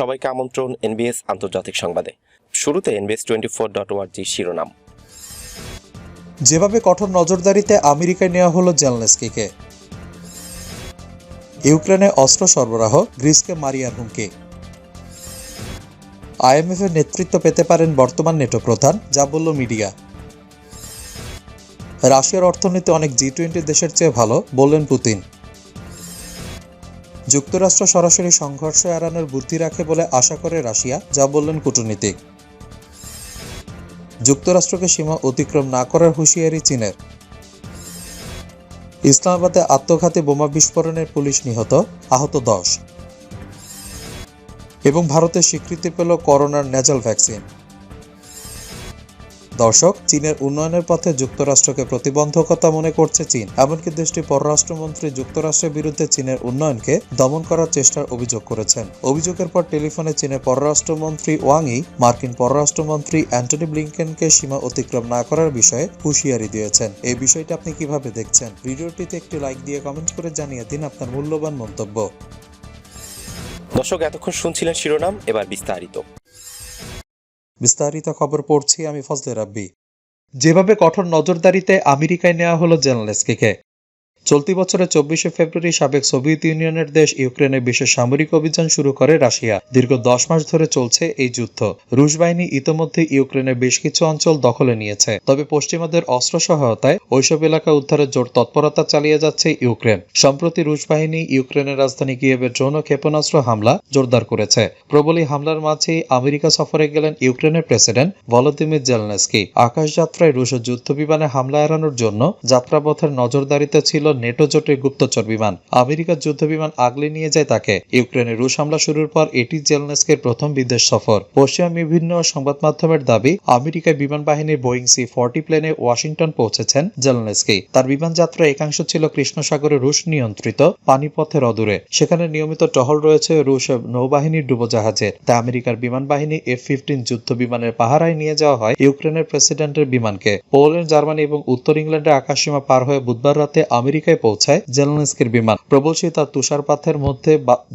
সবাইকে আমন্ত্রণ এনবিএস আন্তর্জাতিক সংবাদে। শুরুতে এনবিএস টোয়েন্টি ফোর ডট ওয়ার্জি শিরোনাম। যেভাবে কঠোর নজরদারিতে আমেরিকায় নেওয়া হলো জেলনেস্কিকে, ইউক্রেনে অস্ত্র সরবরাহ, গ্রিসকে মারিয়ার হুমকি। আইএমএফ এর নেতৃত্ব পেতে পারেন বর্তমান নেটো প্রধান, যা বলল মিডিয়া। রাশিয়ার অর্থনীতি অনেক জি টোয়েন্টি দেশের চেয়ে ভালো, বললেন পুতিন। যুক্তরাষ্ট্র সরাসরি সংঘর্ষ এড়ানোর বুদ্ধি রাখে বলে আশা করে রাশিয়া, যা বললেন কূটনীতিক। যুক্তরাষ্ট্রকে সীমা অতিক্রম না করার হুঁশিয়ারি চীনের। ইসলামাবাদে আত্মঘাতী বোমা বিস্ফোরণের পুলিশ নিহত, আহত দশ। এবং ভারতে স্বীকৃতি পেল করোনার ন্যাজাল ভ্যাকসিন। দর্শক, চীনের উন্নয়নের পথে যুক্তরাষ্ট্রকে প্রতিবন্ধকতা মনে করছে চীন। এমনকি দেশটির পররাষ্ট্রমন্ত্রী যুক্তরাষ্ট্রের বিরুদ্ধে চীনের উন্নয়নকে দমন করার চেষ্টার অভিযোগ করেছেন। অভিযোগের পর টেলিফোনে চীনের পররাষ্ট্রমন্ত্রী ওয়াংই মার্কিন পররাষ্ট্রমন্ত্রী অ্যান্টনি ব্লিংকেনকে সীমা অতিক্রম না করার বিষয়ে হুঁশিয়ারি দিয়েছেন। এই বিষয়টি আপনি কীভাবে দেখছেন? ভিডিওটিতে একটি লাইক দিয়ে কমেন্ট করে জানিয়ে দিন আপনার মূল্যবান মন্তব্য। দর্শক, এতক্ষণ শুনছিলেন শিরোনাম, এবার বিস্তারিত। বিস্তারিত খবর পড়ছি আমি ফজলে রাব্বি। যেভাবে কঠোর নজরদারিতে আমেরিকায় নেওয়া হলো জেলনেস্কিকে চলতি বছরের চব্বিশে ফেব্রুয়ারি সাবেক সোভিয়েত ইউনিয়নের দেশ ইউক্রেনে বিশেষ সামরিক অভিযান শুরু করে রাশিয়া। দীর্ঘ দশ মাস ধরে চলছে এই যুদ্ধ। রুশ বাহিনী ইতোমধ্যে ইউক্রেনের বেশ কিছু অঞ্চল দখলে নিয়েছে। তবে পশ্চিমাদের অস্ত্র সহায়তায় ওইসব এলাকা উদ্ধারের জোর তৎপরতা চালিয়ে যাচ্ছে ইউক্রেন। সম্প্রতি রুশ বাহিনী ইউক্রেনের রাজধানী কিয়েভে ড্রোন ক্ষেপণাস্ত্র হামলা জোরদার করেছে। প্রবল এই হামলার মাঝেই আমেরিকা সফরে গেলেন ইউক্রেনের প্রেসিডেন্ট ভলোদিমির জেলনেস্কি। আকাশযাত্রায় রুশ যুদ্ধ বিমানে হামলা এড়ানোর জন্য যাত্রাপথের নজরদারিতে ছিল নেটো জোটের গুপ্তচর বিমান। আমেরিকার যুদ্ধ বিমান আগলে নিয়ে যায় তাকে। ইউক্রেনে রুশ হামলা শুরুর পর এটি জেলনেস্কের প্রথম বিদেশ সফর। পশ্চিমা বিভিন্ন সংবাদ মাধ্যমের দাবি, আমেরিকায় বিমান বাহিনীর বোয়িং সি ফর্টি প্লেনে ওয়াশিংটন পৌঁছেছেন জেলনেস্কি। তার বিমান যাত্রা একাংশ ছিল কৃষ্ণ সাগরে রুশ নিয়ন্ত্রিত পানিপথের অদূরে। সেখানে নিয়মিত টহল রয়েছে রুশ নৌবাহিনীর ডুবোজাহাজে। তা আমেরিকার বিমান বাহিনী এফ ফিফটিন যুদ্ধ বিমানের পাহারায় নিয়ে যাওয়া হয় ইউক্রেনের প্রেসিডেন্টের বিমানকে। পোল্যান্ড, জার্মানি এবং উত্তর ইংল্যান্ডের আকাশসীমা পার হয়ে বুধবার রাতে আমেরিকায় পৌঁছায় জেলনেস্কির বিমান। প্রবল শীত আর তুষারপাতের মধ্যে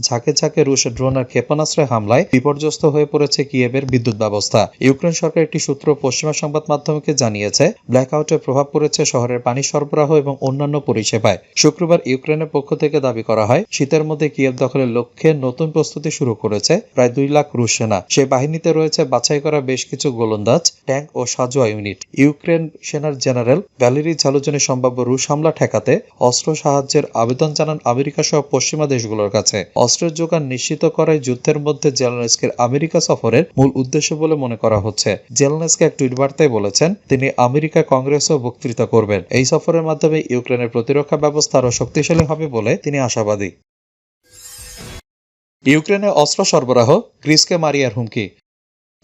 ঝাঁকে ঝাঁকে রুশের ড্রোনের ক্ষেপণাস্ত্রের হামলায় বিপর্যস্ত হয়ে পড়েছে কিয়েভের বিদ্যুৎ ব্যবস্থা। ইউক্রেন সরকার একটি সূত্র পশ্চিমা সংবাদ মাধ্যমকে জানিয়েছে ব্ল্যাকআউটের প্রভাব পড়েছে শহরের পানি সরবরাহ এবং অন্যান্য পরিষেবায়। শুক্রবার ইউক্রেনের পক্ষ থেকে দাবি করা হয়, শীতের মধ্যে কিয়েভ দখলের লক্ষ্যে নতুন প্রস্তুতি শুরু করেছে প্রায় দুই লাখ রুশ সেনা। সে বাহিনীতে রয়েছে বাছাই করা বেশ কিছু গোলন্দাজ, ট্যাঙ্ক ও সাজোয়া ইউনিট। ইউক্রেন সেনার জেনারেল ভ্যালেরি ঝালুজনি সম্ভাব্য রুশ হামলা ঠেকাতে অস্ত্র সাহায্যের আবেদন জানান আমেরিকা সহ পশ্চিমা দেশগুলোর কাছে। অস্ত্রের যোগান নিশ্চিত করাই যুদ্ধের মধ্যে জেলনেস্কের আমেরিকা সফরের মূল উদ্দেশ্য বলে মনে করা হচ্ছে। জেলনেস্কে এক টুইট বার্তায় বলেছেন, তিনি আমেরিকা কংগ্রেসও বক্তৃতা করবেন। এই সফরের মাধ্যমে ইউক্রেনের প্রতিরক্ষা ব্যবস্থা আরও শক্তিশালী হবে বলে তিনি আশাবাদী। ইউক্রেনে অস্ত্র সরবরাহ, গ্রিসকে মারিয়ার হুমকি।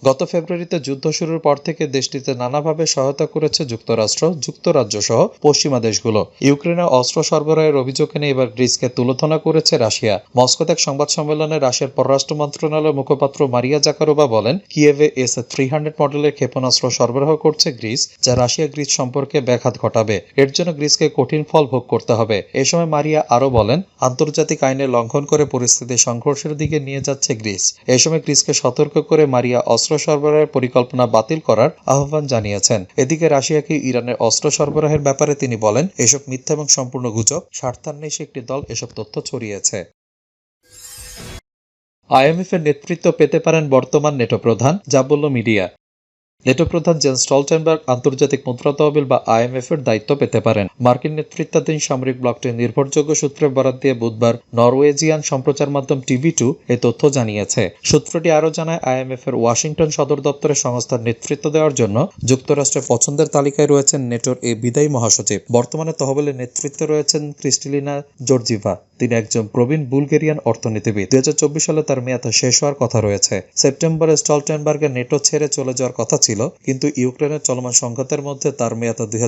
গত ফেব্রুয়ারিতে যুদ্ধ শুরুর পর থেকে দেশটিতে নানাভাবে সহায়তা করেছে যুক্তরাষ্ট্র যুক্তরাজ্য সহ পশ্চিমা দেশগুলো। ইউক্রেনে অস্ত্র সরবরাহের অভিযোগ এনে এবার গ্রিসকে তুলোধনা করেছে রাশিয়া। মস্কোতে এক সংবাদ সম্মেলনে রাশিয়ার পররাষ্ট্র মন্ত্রণালয়ের মুখপাত্র মারিয়া জাকারোবা বলেন, কিয়েভে এস থ্রি হান্ড্রেড মডেলের ক্ষেপণাস্ত্র সরবরাহ করছে গ্রিস, যা রাশিয়া গ্রিস সম্পর্কে ব্যাঘাত ঘটাবে। এর জন্য গ্রিসকে কঠিন ফল ভোগ করতে হবে। এ সময় মারিয়া আরও বলেন, আন্তর্জাতিক আইনের লঙ্ঘন করে পরিস্থিতি সংঘর্ষের দিকে নিয়ে যাচ্ছে গ্রিস। এ সময় গ্রিসকে সতর্ক করে মারিয়া অস্ত্র সরবরাহের পরিকল্পনা বাতিল করার আহ্বান জানিয়েছেন। এদিকে রাশিয়াকে ইরানের অস্ত্র সরবরাহের ব্যাপারে তিনি বলেন, এসব মিথ্যা এবং সম্পূর্ণ গুজব স্বার্থান্বেষী একটি দল এসব তথ্য ছড়িয়েছে। আইএমএফ এর নেতৃত্ব পেতে পারেন বর্তমান নেটো প্রধান যা বলল মিডিয়া। নেটো প্রধান জেন স্টলটেনবার্গ আন্তর্জাতিক মুদ্রা তহবিল বা আইএমএফ এর দায়িত্ব পেতে পারেন। মার্কিন নেতৃত্বাধীন সামরিক ব্লকটির নির্ভরযোগ্য সূত্রে বরাদ দিয়ে বুধবার নরওয়েজিয়ান সম্প্রচার মাধ্যম টিভি টু এই তথ্য জানিয়েছে। সূত্রটি আরও জানায়, আইএমএফ এর ওয়াশিংটন সদর দপ্তরের সংস্থার নেতৃত্ব দেওয়ার জন্য যুক্তরাষ্ট্রের পছন্দের তালিকায় রয়েছেন নেটোর এই বিদায়ী মহাসচিব। বর্তমানে তহবিলের নেতৃত্বে রয়েছেন ক্রিস্টিলিনা জর্জিভা। তিনি একজন প্রবীণ বুলগেরিয়ান অর্থনীতিবিদ। দুই হাজার চব্বিশ সালে তার মেয়াদ শেষ হওয়ার কথা রয়েছে। সেপ্টেম্বরে স্টলটেনবার্গের নেটো ছেড়ে চলে যাওয়ার কথা ছিল। ছিল, কিন্তু ইউক্রেনের চলমান সংঘাতের মধ্যে তার মেয়াদ দুই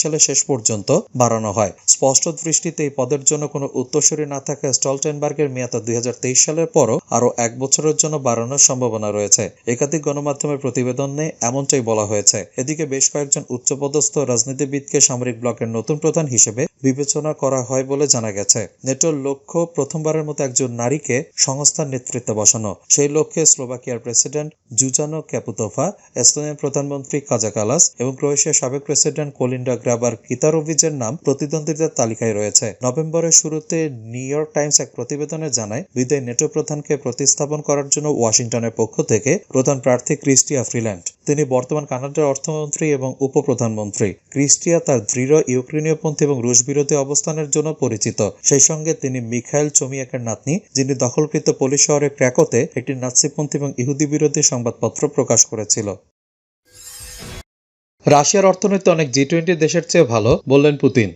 সালের শেষ পর্যন্ত বাড়ানো হয়। স্পষ্ট দৃষ্টিতে এই পদের জন্য কোনো উত্তরসূরি না থাকা স্টলটেনবার্গের মেয়াদ দুই সালের পরও আরও এক বছরের জন্য বাড়ানোর সম্ভাবনা রয়েছে। একাধিক গণমাধ্যমের প্রতিবেদনে এমনটাই বলা হয়েছে। এদিকে বেশ কয়েকজন উচ্চপদস্থ রাজনীতিবিদকে সামরিক ব্লকের নতুন প্রধান হিসেবে বিবেচনা করা হয় বলে জানা গেছে। নেটোর লক্ষ্য প্রথমবারের মতো একজন নারীকে সংস্থার নেতৃত্বে বসানো। সেই লক্ষ্যে স্লোভাকিয়ার প্রেসিডেন্ট জুজানো ক্যাপুতোভা, এস্তোনিয়ার প্রধানমন্ত্রী কাজা কালাস এবং ক্রোয়েশিয়ার সাবেক প্রেসিডেন্ট কোলিন্ডা গ্রাবার কিতারোভিচের নাম প্রতিদ্বন্দ্বীদের তালিকায় রয়েছে। নভেম্বরের শুরুতে নিউ ইয়র্ক টাইমস এক প্রতিবেদনে জানায়, বিদায় নেটো প্রধানকে প্রতিস্থাপন করার জন্য ওয়াশিংটনের পক্ষ থেকে প্রধান প্রার্থী ক্রিস্টিয়া ফ্রিল্যান্ড। তিনি বর্তমান কানাডার অর্থমন্ত্রী এবং উপপ্রধানমন্ত্রী। ক্রিস্টিয়া তার দৃঢ় ইউক্রেনীয়পন্থী এবং রুশ বিরোধী অবস্থানের জন্য পরিচিত। সেই সঙ্গে তিনি মিখাইল চমিয়াকের নাতনি, যিনি দখলকৃত পোলিশ শহরে ক্র্যাকোতে একটি নাৎসিপন্থী এবং ইহুদি বিরোধী সংবাদপত্র প্রকাশ করেছিল। রাশিয়ার অর্থনীতি অনেক জি টোয়েন্টি দেশের চেয়ে ভালো বললেন পুতিন।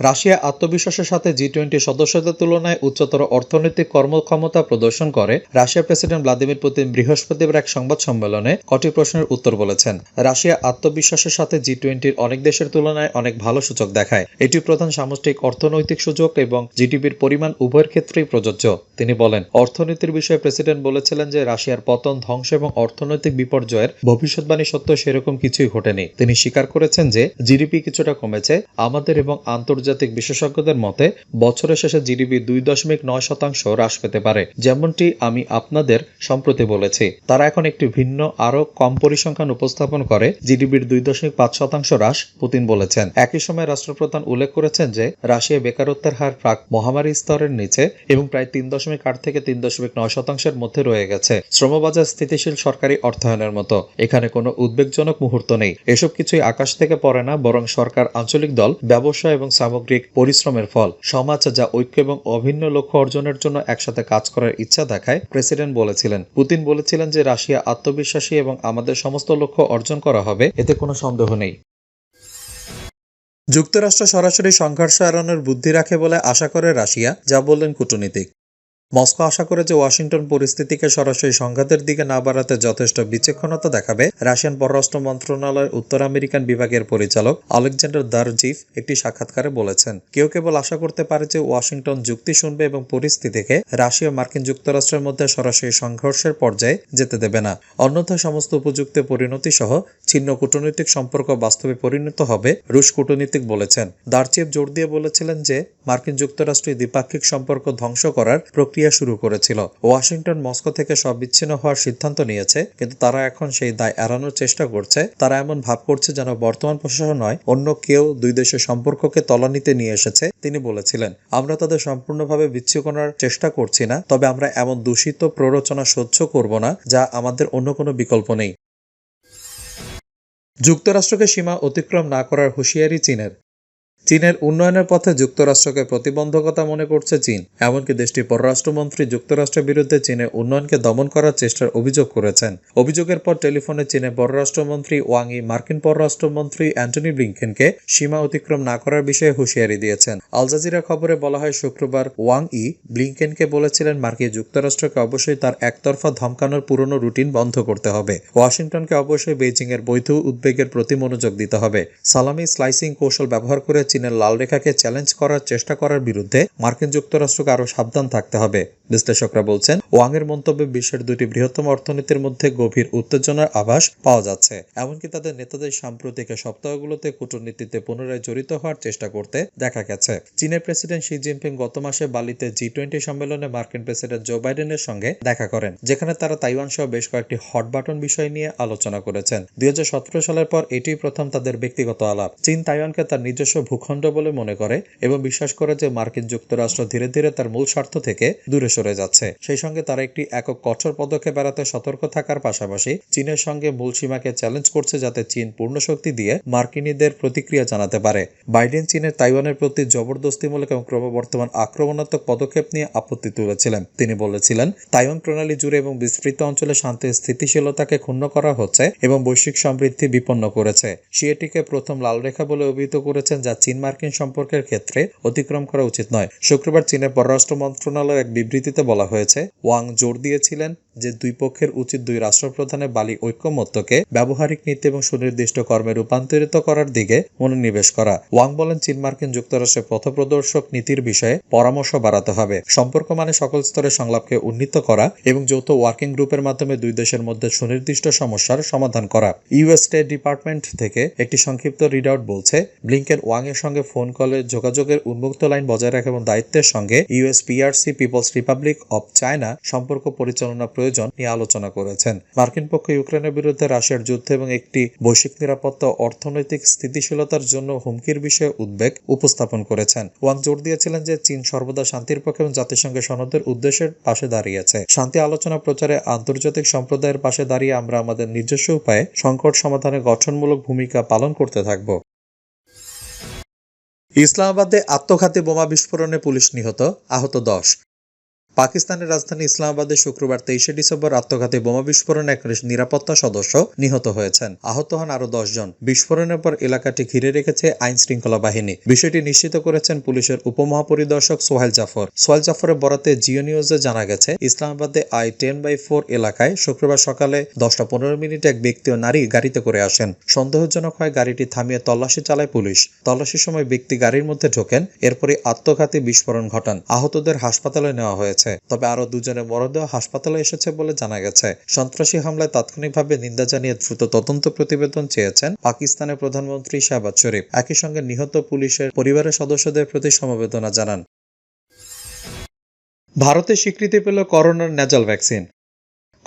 রাশিয়া আত্মবিশ্বাসের সাথে জি টোয়েন্টি সদস্যদের তুলনায় উচ্চতর অর্থনৈতিক কর্মক্ষমতা প্রদর্শন করে, রাশিয়ার প্রেসিডেন্ট ভ্লাদিমির পুতিন বৃহস্পতিবার এক সংবাদ সম্মেলনে কটি প্রশ্নের উত্তর বলেছেন। রাশিয়া আত্মবিশ্বাসের সাথে জি টোয়েন্টির অনেক দেশের তুলনায় অনেক ভালো সূচক দেখায়। এটি প্রধান সামষ্টিক অর্থনৈতিক সুযোগ এবং জিডিপির পরিমাণ উভয়ের ক্ষেত্রেই প্রযোজ্য। তিনি বলেন, অর্থনীতির বিষয়ে প্রেসিডেন্ট বলেছিলেন যে রাশিয়ার পতন, ধ্বংস এবং অর্থনৈতিক বিপর্যয়ের ভবিষ্যৎবাণী সত্ত্বেও সেরকম কিছুই ঘটেনি। তিনি স্বীকার করেছেন যে জিডিপি কিছুটা কমেছে। আমাদের এবং আন্তর্জাতিক বিশেষজ্ঞদের মতে, বছরের শেষে জিডিপি দুই দশমিক নয় শতাংশ হ্রাস পেতে পারে, যেমনটি আমি আপনাদের সম্প্রতি বলেছি। তারা এখন একটি ভিন্ন আরও কম পরিসংখ্যান উপস্থাপন করে জিডিপির দুই দশমিক পাঁচ শতাংশ হ্রাস পুতিন বলেছেন। একই সময় রাষ্ট্রপ্রধান উল্লেখ করেছেন যে রাশিয়া বেকারত্বের হার প্রাক মহামারী স্তরের নিচে এবং প্রায় তিন দশমিক আট থেকে তিন দশমিক নয় শতাংশের মধ্যে রয়ে গেছে। শ্রমবাজার স্থিতিশীল সরকারি অর্থায়নের মতো, এখানে কোনো উদ্বেগজনক মুহূর্ত নেই। এসব কিছুই আকাশ থেকে পড়ে না, বরং সরকার আঞ্চলিক দল ব্যবসা এবং সামগ্রিক পরিশ্রমের ফল। সমাজ যা ঐক্য এবং অভিন্ন লক্ষ্য অর্জনের জন্য একসাথে কাজ করার ইচ্ছা দেখায়, প্রেসিডেন্ট বলেছিলেন। পুতিন বলেছিলেন যে রাশিয়া আত্মবিশ্বাসী এবং আমাদের সমস্ত লক্ষ্য অর্জন করা হবে, এতে কোনো সন্দেহ নেই। যুক্তরাষ্ট্র সরাসরি সংঘর্ষ এড়ানোর বুদ্ধি রাখে বলে আশা করে রাশিয়া, যা বললেন কূটনীতিক। মস্কো আশা করে যে ওয়াশিংটন পরিস্থিতিকে সরাসরি সংঘাতের দিকে না বাড়াতে যথেষ্ট বিচক্ষণতা দেখাবে, রাশিয়ান পররাষ্ট্র মন্ত্রণালয়ের উত্তর আমেরিকান বিভাগের পরিচালক আলেকজান্ডার দারজিফ একটি সাক্ষাৎকারে বলেছেন, কেউ কেবল আশা করতে পারে যে ওয়াশিংটন যুক্তি শুনবে এবং পরিস্থিতিকে রাশিয়া মার্কিন যুক্তরাষ্ট্রের মধ্যে সরাসরি সংঘর্ষের পর্যায়ে যেতে দেবে না। অন্যথা সমস্ত উপযুক্ত পরিণতি সহ ছিন্ন কূটনৈতিক সম্পর্ক বাস্তবে পরিণত হবে, রুশ কূটনীতিক বলেছেন। দারচিফ জোর দিয়ে বলেছিলেন যে, মার্কিন যুক্তরাষ্ট্র দ্বিপাক্ষিক সম্পর্ক ধ্বংস করার প্রক্রিয়া শুরু করেছিল। ওয়াশিংটন মস্কো থেকে সব বিচ্ছিন্ন হওয়ার সিদ্ধান্ত নিয়েছে, কিন্তু তারা এখন সেই দায় এড়ানোর চেষ্টা করছে। তারা এমন ভাব করছে যেন বর্তমান প্রশাসন নয়, অন্য কেউ দুই দেশের সম্পর্ককে তলানিতে নিয়ে এসেছে, তিনি বলেছিলেন। আমরা তাদের সম্পূর্ণভাবে বিচ্ছিন্ন করার চেষ্টা করছি না, তবে আমরা এমন দূষিত প্ররোচনা সহ্য করব না, যা আমাদের অন্য কোনো বিকল্প নেই। যুক্তরাষ্ট্রকে সীমা অতিক্রম না করার হুঁশিয়ারি চীনের। চীনের উন্নয়নের পথে যুক্তরাষ্ট্রকে প্রতিবন্ধকতা মনে করছে চীন। এমনকি দেশটির পররাষ্ট্রমন্ত্রী যুক্তরাষ্ট্রের বিরুদ্ধে চীনের উন্নয়নকে দমন করার চেষ্টার অভিযোগ করেছেন। অভিযোগের পর টেলিফোনে চীনের পররাষ্ট্রমন্ত্রী ওয়াং ই, মার্কিন পররাষ্ট্রমন্ত্রী অ্যান্টনি ব্লিংকেনকে সীমা অতিক্রম না করার বিষয়ে হুঁশিয়ারি দিয়েছেন। আলজাজিরা খবরে বলা হয়, শুক্রবার ওয়াং ই, ব্লিংকেনকে বলেছিলেন, মার্কিন যুক্তরাষ্ট্রকে অবশ্যই তার একতরফা ধমকানোর পুরনো রুটিন বন্ধ করতে হবে। ওয়াশিংটনকে অবশ্যই বেইজিং এর বৈধ উদ্বেগের প্রতি মনোযোগ দিতে হবে। সালামি স্লাইসিং কৌশল ব্যবহার করে চীনের লাল রেখাকে চ্যালেঞ্জ করার চেষ্টা করার বিরুদ্ধে মার্কিন যুক্তরাষ্ট্রকে আরও সাবধান থাকতে হবে। বিশ্লেষকরা বলছেন ওয়াং এর মন্তব্যে বিশ্বের দুটি বৃহত্তম অর্থনীতির মধ্যে গভীর উত্তেজনার আভাস পাওয়া যাচ্ছে। এমনকি তাদের নেতাদের সাম্প্রতিক সপ্তাহগুলোতে কূটনীতিতে পুনরায় জড়িত হওয়ার চেষ্টা করতে দেখা গেছে। চীনের প্রেসিডেন্ট শি জিনপিং গত মাসে বালিতে জি টোয়েন্টি সম্মেলনে মার্কিন প্রেসিডেন্ট জো বাইডেনের সঙ্গে দেখা করেন, যেখানে তারা তাইওয়ান সহ বেশ কয়েকটি হট বাটন বিষয় নিয়ে আলোচনা করেছেন। দুই হাজার সতেরো সালের পর এটি প্রথম তাদের ব্যক্তিগত আলাপ। চীন তাইওয়ানকে তার নিজস্ব ভূখণ্ড বলে মনে করে এবং বিশ্বাস করে যে মার্কিন যুক্তরাষ্ট্র ধীরে ধীরে তার মূল স্বার্থ থেকে দূরে সরে যাচ্ছে। সেই সঙ্গে তারা একটি একক কঠোর পদক্ষেপ এড়াতে সতর্ক থাকার পাশাপাশি চীনের সঙ্গে মূল সীমাকে চ্যালেঞ্জ করছে যাতে চীন পূর্ণ শক্তি দিয়ে মার্কিনীদের প্রতিক্রিয়া জানাতে পারে। বাইডেন চীনের তাইওয়ানের প্রতি জবরদস্তিমূলক এবং ক্রমবর্তমান আক্রমণাত্মক পদক্ষেপ নিয়ে আপত্তি তুলেছিলেন। তিনি বলেছিলেন, তাইওয়ান প্রণালী জুড়ে এবং বিস্তৃত অঞ্চলে শান্তি স্থিতিশীলতাকে ক্ষুণ্ণ করা হচ্ছে এবং বৈশ্বিক সমৃদ্ধি বিপন্ন করেছে। সিএটিকে প্রথম লাল রেখা বলে অভিহিত করেছেন যা চীন মার্কিন সম্পর্কের ক্ষেত্রে অতিক্রম করা উচিত নয়। শুক্রবার চীনের পররাষ্ট্র মন্ত্রণালয়ের এক বিবৃতিতে বলা হয়েছে, ওয়াং জোর দিয়েছিলেন যে দুই পক্ষের উচিত দুই রাষ্ট্রপ্রধানের বালি ঐক্যমত্যকে ব্যবহারিক নীতি এবং সুনির্দিষ্ট কর্মে রূপান্তরিত করার দিকে মনোনিবেশ করা। ওয়াং বলেন, চীন মার্কিন যুক্তরাষ্ট্রের পথপ্রদর্শক নীতির বিষয়ে পরামর্শ বাড়াতে হবে। সম্পর্ক মানে সকল স্তরে সংলাপকে উন্নীত করা এবং যৌথ ওয়ার্কিং গ্রুপের মাধ্যমে দুই দেশের মধ্যে সুনির্দিষ্ট সমস্যার সমাধান করা। ইউএস স্টেট ডিপার্টমেন্ট থেকে একটি সংক্ষিপ্ত রিডআউট বলছে, ব্লিংকেন ওয়াং এর সঙ্গে ফোন কলে যোগাযোগের উন্মুক্ত লাইন বজায় রাখা এবং দায়িত্বের সঙ্গে US PRC People's Republic of China সম্পর্ক পরিচালনা প্রয়োজন নিয়ে আলোচনা করেছেন। মার্কিন পক্ষ ইউক্রেনের বিরুদ্ধে রাশিয়ার যুদ্ধ এবং একটি বৈশ্বিক নিরাপত্তা অর্থনৈতিক স্থিতিশীলতার জন্য হুমকির বিষয়ে উদ্বেগ উপস্থাপন করেছেন। ওয়াং জোর দিয়েছিলেন যে চীন সর্বদা শান্তির পক্ষে এবং জাতিসংঘের সনদের উদ্দেশ্যের পাশে দাঁড়িয়েছে। শান্তি আলোচনা প্রচারে আন্তর্জাতিক সম্প্রদায়ের পাশে দাঁড়িয়ে আমরা আমাদের নিজস্ব উপায়ে সংকট সমাধানে গঠনমূলক ভূমিকা পালন করতে থাকব। ইসলামাবাদে আত্মঘাতী বোমা বিস্ফোরণে পুলিশ নিহত, আহত দশ। পাকিস্তানের রাজধানী ইসলামাবাদে শুক্রবার তেইশে ডিসেম্বর আত্মঘাতী বোমা বিস্ফোরণে এক নিরাপত্তা সদস্য নিহত হয়েছেন। আহত হন আরও জন। বিস্ফোরণের পর এলাকাটি ঘিরে রেখেছে আইন শৃঙ্খলা বাহিনী। বিষয়টি নিশ্চিত করেছেন পুলিশের উপমহাপরিদর্শক সোহেল জাফর। সোহেল জাফরের বরাতে জিও নিউজে জানা গেছে, ইসলামাবাদে আই টেন বাই ফোর এলাকায় শুক্রবার সকালে দশটা পনেরো মিনিটে এক ব্যক্তি ও নারী গাড়িতে করে আসেন। সন্দেহজনক হয় গাড়িটি থামিয়ে তল্লাশি চালায় পুলিশ। তল্লাশির সময় ব্যক্তি গাড়ির মধ্যে ঢোকেন এরপরে আত্মঘাতী বিস্ফোরণ ঘটান। আহতদের হাসপাতালে নেওয়া হয়েছে। তবে আরও দুজনের মরদেহ হাসপাতালে এসেছে বলে জানা গেছে। সন্ত্রাসী হামলায় তাৎক্ষণিকভাবে নিন্দা জানিয়ে দ্রুত তদন্ত প্রতিবেদন চেয়েছেন পাকিস্তানের প্রধানমন্ত্রী শাহবাজ শরীফ। একই সঙ্গে নিহত পুলিশের পরিবারের সদস্যদের প্রতি সমবেদনা জানান। ভারতে স্বীকৃতি পেল করোনার ন্যাজাল ভ্যাকসিন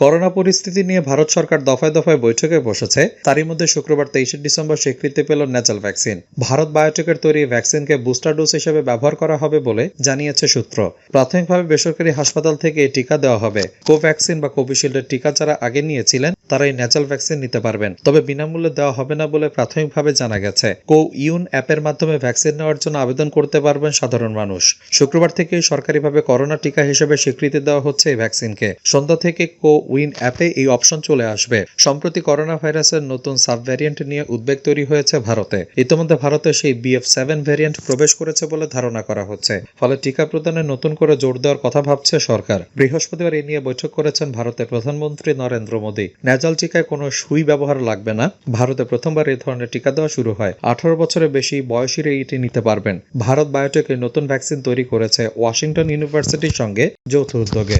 করোনা পরিস্থিতি নিয়ে ভারত সরকার দফায় দফায় বৈঠকে বসেছে। তারই মধ্যে শুক্রবার তেইশে ডিসেম্বর স্বীকৃতি পেল ন্যাচাল ভ্যাকসিন। ভারত বায়োটেকের তৈরি ভ্যাকসিনকে বুস্টার ডোজ হিসেবে ব্যবহার করা হবে বলে জানিয়েছে সূত্র। প্রাথমিকভাবে বেসরকারি হাসপাতাল থেকে এই টিকা দেওয়া হবে। কোভ্যাক্সিন বা কোভিশিল্ডের টিকা যারা আগে নিয়েছিলেন, তারা এই ন্যাচাল ভ্যাকসিন নিতে পারবেন। তবে বিনামূল্যে দেওয়া হবে না বলে প্রাথমিকভাবে জানা গেছে। কো ইউন অ্যাপের মাধ্যমে ভ্যাকসিন নেওয়ার জন্য আবেদন করতে পারবেন সাধারণ মানুষ। শুক্রবার থেকে সরকারিভাবে করোনা টিকা হিসেবে স্বীকৃতি দেওয়া হচ্ছে এই ভ্যাকসিনকে। সন্ধ্যা থেকে কো উইন অ্যাপে এই অপশন চলে আসবে। সম্প্রতি করোনা ভাইরাসের নতুন সাব ভ্যারিয়েন্ট নিয়ে উদ্বেগ তৈরি হয়েছে ভারতে। ইতিমধ্যে ভারতে সেই বিএফ সেভেন ভ্যারিয়েন্ট প্রবেশ করেছে বলে ধারণা করা হচ্ছে। ফলে টিকা প্রদানে নতুন করে জোর দেওয়ার কথা ভাবছে সরকার। বৃহস্পতিবার এ নিয়ে বৈঠক করেছেন ভারতের প্রধানমন্ত্রী নরেন্দ্র মোদী। ন্যাজাল টিকায় কোনো সুই ব্যবহার লাগবে না। ভারতে প্রথমবার এই ধরনের টিকা দেওয়া শুরু হয়। আঠারো বছরের বেশি বয়সীরা এটি নিতে পারবেন। ভারত বায়োটেক নতুন ভ্যাকসিন তৈরি করেছে ওয়াশিংটন ইউনিভার্সিটির সঙ্গে যৌথ উদ্যোগে।